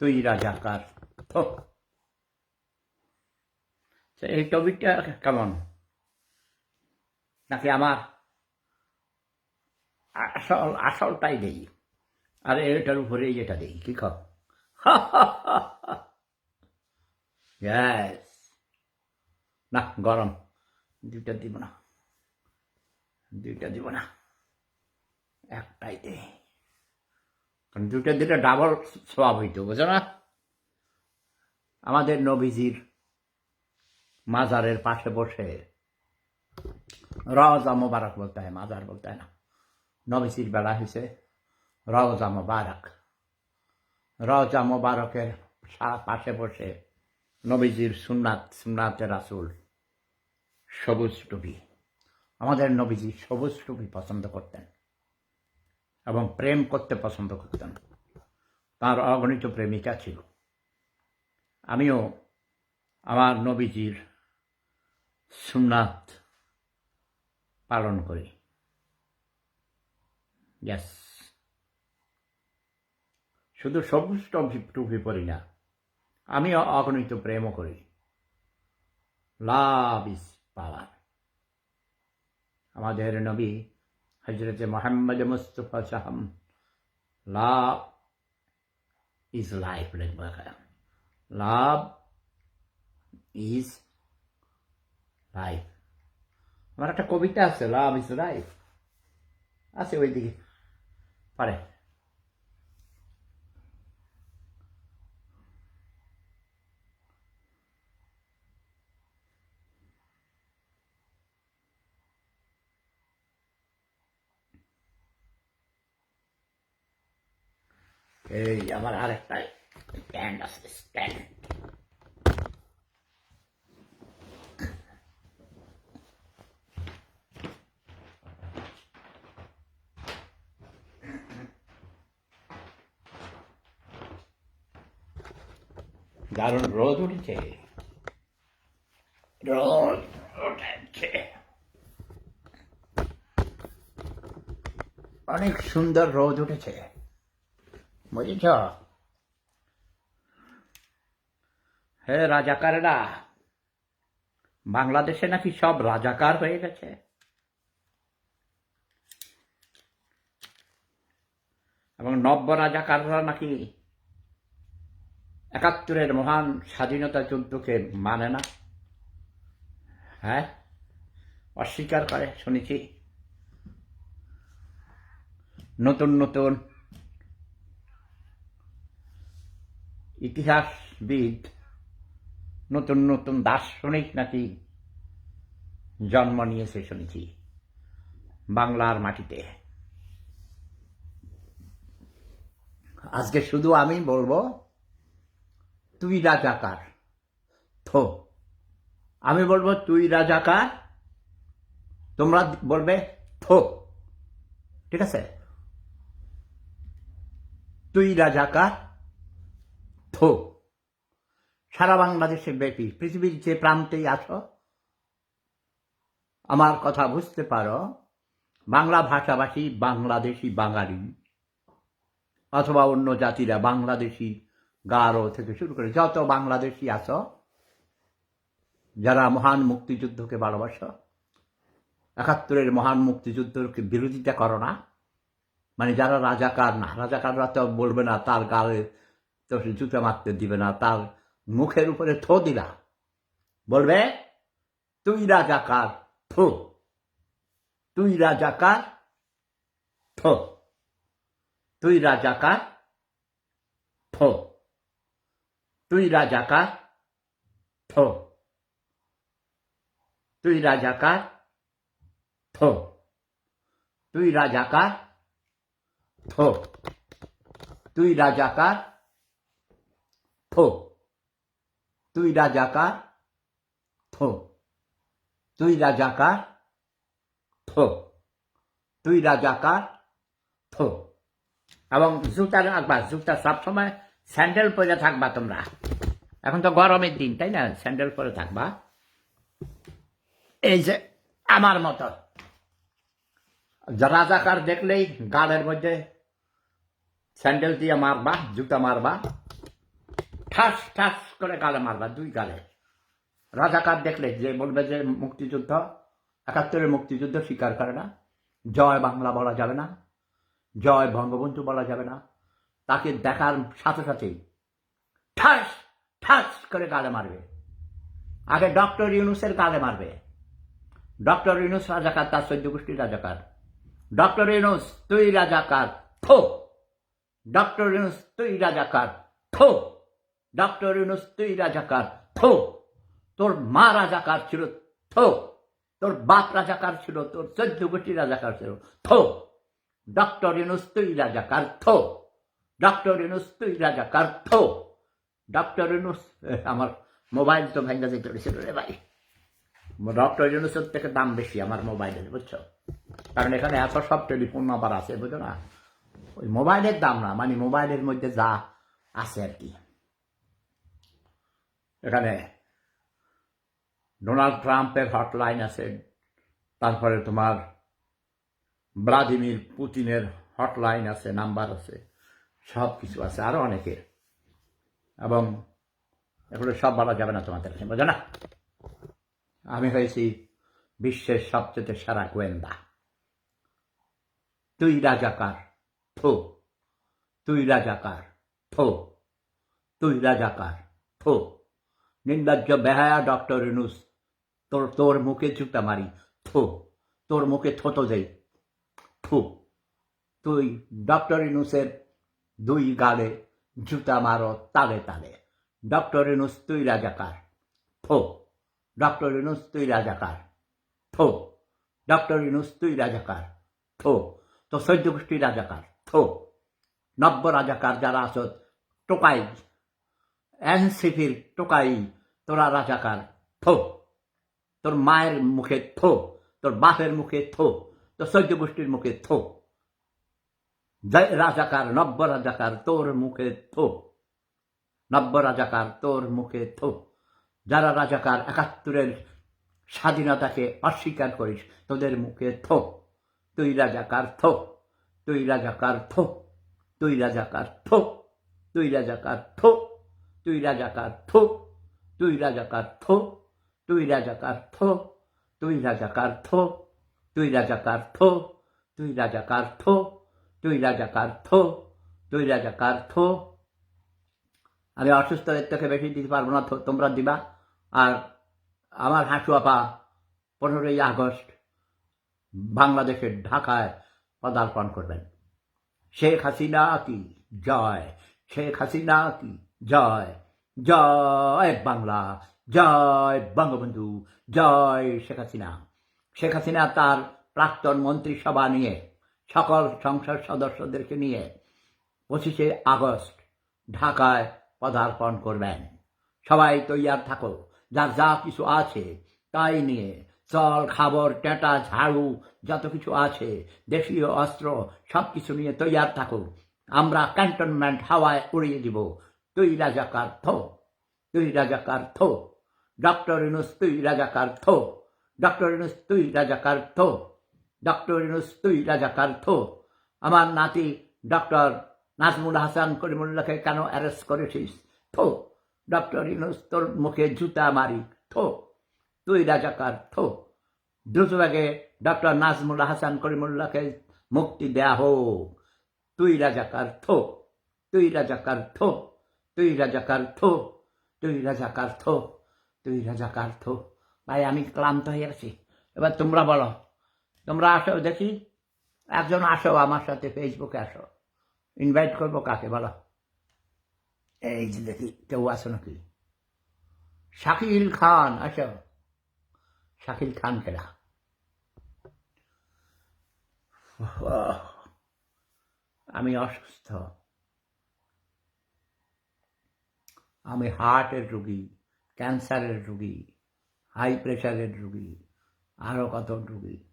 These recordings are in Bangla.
তুই রাজাকার তো এই টপিকটা কেমন? নাকি আমার? আসল, আসলটাই দেই আর, এটার উপরে এটা দেই কি Yes. না, গরম। দুইটা দিব না। দুইটা দিব না। একটাই দে কারণ দুইটা দিলে ডাবল স্বভাব হইতো বুঝো না? আমাদের নবীজির মাজারের পাশে বসে রওজা মোবারক বলতে হয়, মাজার বলতে হয় না। নবীজির বেলা হয়েছে রওজা মোবারক। রওজা মোবারকের পাশে বসে নবীজির সুন্নাত, সুন্নাতে রাসুল সবুজ টুপি। আমাদের নবীজি সবুজ টুপি পছন্দ করতেন। এবং প্রেম করতে পছন্দ করতেন তার অগণিত প্রেমিকা ছিল। আমিও আমার নবীজির সুন্নাত পালন করি। ইয়াস শুধু সবুজ টুপি টুপি পরি না আমি অগণিত প্রেমও করি। Love is power. আমাদের নবী Hajrat Muhammad Mustafa Saham. Love is life, love is life. আমার একটা কবিতা আছে লাভ ইজ লাইফ আছে ওই দিকে পারে এই আমার আরেকটা স্ট্যান্ড আছে স্ট্যান্ড দারুণ রোদ উঠেছে। রোদ উঠেছে। অনেক সুন্দর রোদ উঠেছে। বুঝেছ হে রাজাকারেরা, বাংলাদেশে নাকি সব রাজাকার হয়ে গেছে? এবং নব্য রাজাকাররা নাকি একাত্তরের মহান স্বাধীনতা যুদ্ধকে মানে না? হ্যাঁ অস্বীকার করে, শুনেছি। নতুন নতুন ইতিহাসবিদ, নতুন নতুন দার্শনিক নাকি জন্ম নিয়েছে শুনেছি, বাংলার মাটিতে। আজকে শুধু আমি বলব, তুই রাজাকার। থো, আমি বলব তুই রাজাকার, তোমরা বলবে থো, ঠিক আছে? তুই রাজাকার সারা বাংলাদেশে ব্যাপী। পৃথিবীর যে প্রান্তেই আছো, আমার কথা বুঝতে পারো, বাংলা ভাষাভাষী বাংলাদেশি বাঙালি, অথবা অন্য জাতিরা বাংলাদেশি গারো থেকে শুরু করে যত বাংলাদেশি আছো, যারা মহান মুক্তিযুদ্ধকে ভালোবাসো, একাত্তরের মহান মুক্তিযুদ্ধকে বিরোধিতা করো না মানে যারা রাজাকার না, রাজাকাররা তো বলবে না, তার গালে তো জুতা মারতে দিবে না, তার মুখের উপরে থো দিলা। বলবে, তুই রাজাকার, থো। তুই রাজাকার, থো। তুই রাজাকার, থো। তুই রাজাকার, থো। তুই রাজাকার, থো। তুই রাজাকার, থো। তুই রাজাকার থো। তুই রাজাকার, থো। তুই রাজাকার, থো। তুই রাজাকার, থো। এবং জুতা রাখবা জুতা সবসময় স্যান্ডেল পরে থাকবা তোমরা। এখন তো গরমের দিন, তাই না? স্যান্ডেল পরে থাকবা। এই যে আমার মতো। রাজাকার দেখলেই গালের মধ্যে স্যান্ডেল দিয়ে মারবা, জুতা মারবা। ঠাস ঠাস করে গালে মারবা, দুই গালে। রাজাকার দেখলে যে বলবে যে মুক্তিযুদ্ধ, একাত্তরের মুক্তিযুদ্ধ স্বীকার করে না। জয় বাংলা বলা যাবে না। জয় বঙ্গবন্ধু বলা যাবে না। তাকে দেখার সাথে সাথেই ঠাস ঠাস করে গালে মারবে। আগে ডক্টর ইউনুসের গালে মারবে। ডক্টর ইউনুস রাজাকার, তার সৈদ্য গোষ্ঠীর রাজাকার। ডক্টর ইউনুস, তুই রাজাকার, থো। ডক্টর ইউনুস, তুই রাজাকার, থো। ডক্টর ইউনুস, তুই রাজাকার, থো। তোর মা রাজাকার ছিল, থো। তোর বাপ রাজাকার ছিল, তোর চোদ্দ গোষ্ঠী রাজাকার ছিল, থো। ডক্টর ইউনুস, তুই রাজাকার, থো। ডক্টর ইউনুস, তুই রাজাকার, থো। ডক্টর ইউনুস আমার মোবাইল তো ভেঙ্গা যেতে চলেছিল রে ভাই। ডক্টর ইউনুসের থেকে দাম বেশি আমার মোবাইলের, বুঝছ? কারণ এখানে এত সব টেলিফোন নাম্বার আছে, বুঝো না? ওই মোবাইলের দাম না মানে মোবাইলের মধ্যে যা আছে আর কি। এখানে ডোনাল্ড ট্রাম্পের হটলাইন আছে, তারপরে তোমার ভ্লাদিমির পুতিনের হটলাইন আছে, নাম্বার আছে, সব কিছু আছে, আরও অনেকের এবং এগুলো সব বলা যাবে না তোমাদের কাছে, বোঝো না? আমি হয়েছি বিশ্বের সবচেয়ে সেরা গোয়েন্দা। তুই রাজাকার, থো। তুই রাজাকার, থো। তুই রাজাকার, থো। নির্লজ্জ বেহায়া ডক্টর ইনুস তোর তোর মুখে জুতা মারি। থো, তোর মুখে থতো দেই থু, তুই ডক্টর ইনুসের দুই গালে জুতা মারো তালে তালে। ডক্টর ইনুস তুই রাজাকার। থো, ডক্টর ইনুস তুই রাজাকার। থো, ডক্টর ইনুস তুই রাজাকার। থো তো সৈদ্য গোষ্ঠী রাজাকার। থো, নব্য রাজাকার যারা আছো, টোকাই, এনসিপির টোকাই তোরা রাজাকার, থো। তোর মায়ের মুখে থো, তোর বাপের মুখে থো, তোর সৈদ্য গোষ্ঠীর মুখে থো। রাজাকার, নব্য রাজাকার, তোর মুখে থো। নব্য রাজাকার, তোর মুখে থো। যারা রাজাকার, একাত্তরের স্বাধীনতাকে অস্বীকার করিস, তোদের মুখে থো। তুই রাজাকার, থো। তুই রাজাকার, থো। তুই রাজাকার, থো। তুই রাজাকার, থো। তুই রাজাকার, থো। তুই রাজাকার থো তুই রাজাকার থো তুই রাজাকার থো তুই রাজাকার থো তুই রাজাকার থো তুই রাজাকার থো তুই রাজাকার থো আমি অসুস্থদের থেকে বেশি দিতে পারব না তোমরা দিবা। আর আমার আপা, পনেরোই আগস্ট বাংলাদেশের ঢাকায় পদার্পণ করবেন। শেখ হাসিনা কি জয়? শেখ হাসিনা কি জয়? জয় বাংলা, জয় বঙ্গবন্ধু, জয় শেখ হাসিনা। শেখ হাসিনা তার প্রাক্তন মন্ত্রিসভা নিয়ে, সকল সংসদ সদস্যদেরকে নিয়ে পঁচিশে আগস্ট ঢাকায় পদার্পণ করবেন। সবাই তৈয়ার থাকো, যার যা কিছু আছে তাই নিয়ে চল, খাবার, টেটা, ঝাড়ু, যত কিছু আছে, দেশীয় অস্ত্র সব কিছু নিয়ে তৈয়ার থাকো। আমরা ক্যান্টনমেন্ট হাওয়ায় উড়িয়ে দিব তুই রাজাকার থো তুই রাজাকার থো ডক্টর ইনুস তুই রাজাকার থো ডক্টর ইনুস তুই রাজাকার থো ডক্টর ইনুস তুই রাজাকার থো আমার নাতি ডক্টর নাজমুল হাসান করিমুল্লাহকে কেন অ্যারেস্ট করেছিস? থো, ডক্টর ইনুস তোর মুখে জুতা মারি। থো, তুই রাজাকার থো দ্রুতভাগে ডক্টর নাজমুল হাসান করিমুল্লাহকে মুক্তি দেয়া হোক। তুই রাজাকার থো তুই রাজাকার থো তুই রাজাকার থো তুই রাজাকার থো তুই রাজাকার থো ভাই, আমি ক্লান্ত হয়ে আছি এবার তোমরা বলো, তোমরা আসো, দেখি। একজন আসো, আমার সাথে ফেসবুকে আসো। ইনভাইট করব কাকে, বলো। এই যে দেখি, কেউ আসো নাকি? শাকিল খান, আসো। শাকিল খান কেডা? আমি অসুস্থ। আমি হার্টের রুগী, ক্যান্সারের রুগী, হাই প্রেশারের রুগী আরও কত রুগী।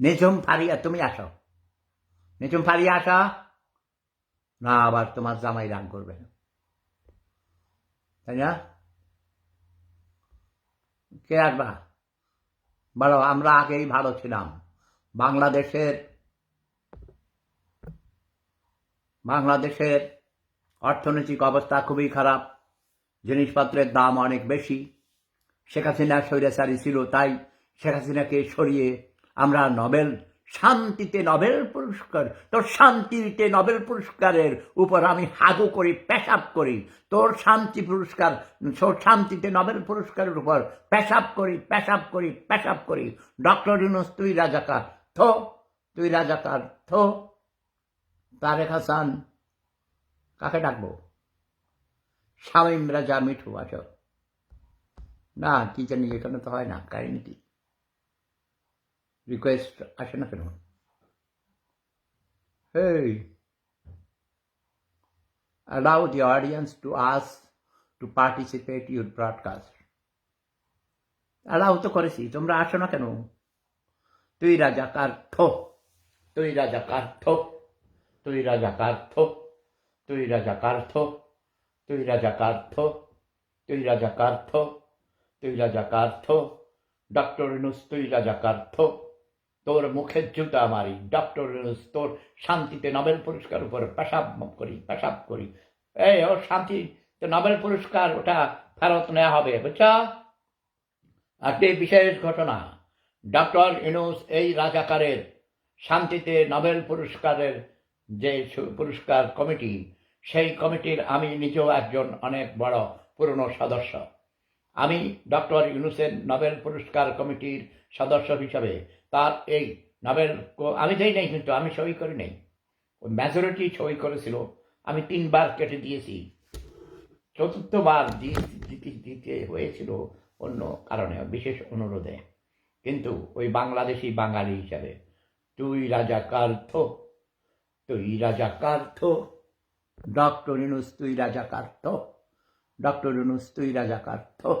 নেজম ফারিয়া, তুমি আসো। নেজম ফারিয়া, আসা। না, আবার তোমার জামাই রাগ করবে না। তাই না? কে আসবা? বলো, আমরা আগেই ভালো ছিলাম। বাংলাদেশের বাংলাদেশের অর্থনৈতিক অবস্থা খুবই খারাপ। জিনিসপত্রের দাম অনেক বেশি। শেখ হাসিনা স্বৈরাচারী ছিল, তাই শেখ হাসিনাকে সরিয়ে আমরা নোবেল, শান্তিতে নোবেল পুরস্কার তোর শান্তিতে নোবেল পুরস্কারের উপর আমি হাগু করি, পেশাব করি। তোর শান্তি পুরস্কার, তোর শান্তিতে নোবেল পুরস্কারের উপর পেশাব করি পেশাব করি পেশাব করি। ডক্টর ইউনুস, তুই রাজাকার, থো, তুই রাজাকার, থো। তারেক হাসান, কাকে ডাকবো? শামীম রাজা মিঠু আছো না কি জানি এখানে তো হয় না কারেন্টি রিকোয়েস্ট আসে না কেন hey allow the audience to ask to participate your broadcast. Allow তো করেছি তোমরা আসো না কেন তুই রাজাকার থো তুই রাজাকার থো তুই রাজাকার থো তুই রাজাকার থো তুই রাজাকার থো তুই রাজাকার থো তুই থো ডক্টর ইনুস তুই থো তোর মুখের জুতা মারি ডক্টর ইনুস তোর শান্তিতে নোবেল পুরস্কার উপর পেশাব করি পেশাব করি। এই, ও শান্তি, তো নোবেল পুরস্কার, ওটা ফেরত নেওয়া হবে, বুঝছ? একটি বিশেষ ঘটনা? ডক্টর ইনুস এই রাজাকারের শান্তিতে নোবেল পুরস্কারের যে পুরস্কার কমিটি সেই কমিটির আমি নিজেও একজন অনেক বড় পুরনো সদস্য। আমি ডক্টর ইউনুসেন নোবেল পুরস্কার কমিটির সদস্য হিসাবে তার এই নোবেল আমি দেই নাই কিন্তু আমি সই করি নাই। ওই মেজরিটি সই করেছিল। আমি তিনবার কেটে দিয়েছি। চতুর্থবার দিতে হয়েছিল অন্য কারণে, বিশেষ অনুরোধে। কিন্তু ওই বাংলাদেশি বাঙালি হিসাবে, তুই রাজা কার্থ তুই রাজা থো। ডক্টর ইনুস তুই রাজাকার থো ডক্টর ইনুস তুই রাজাকার থো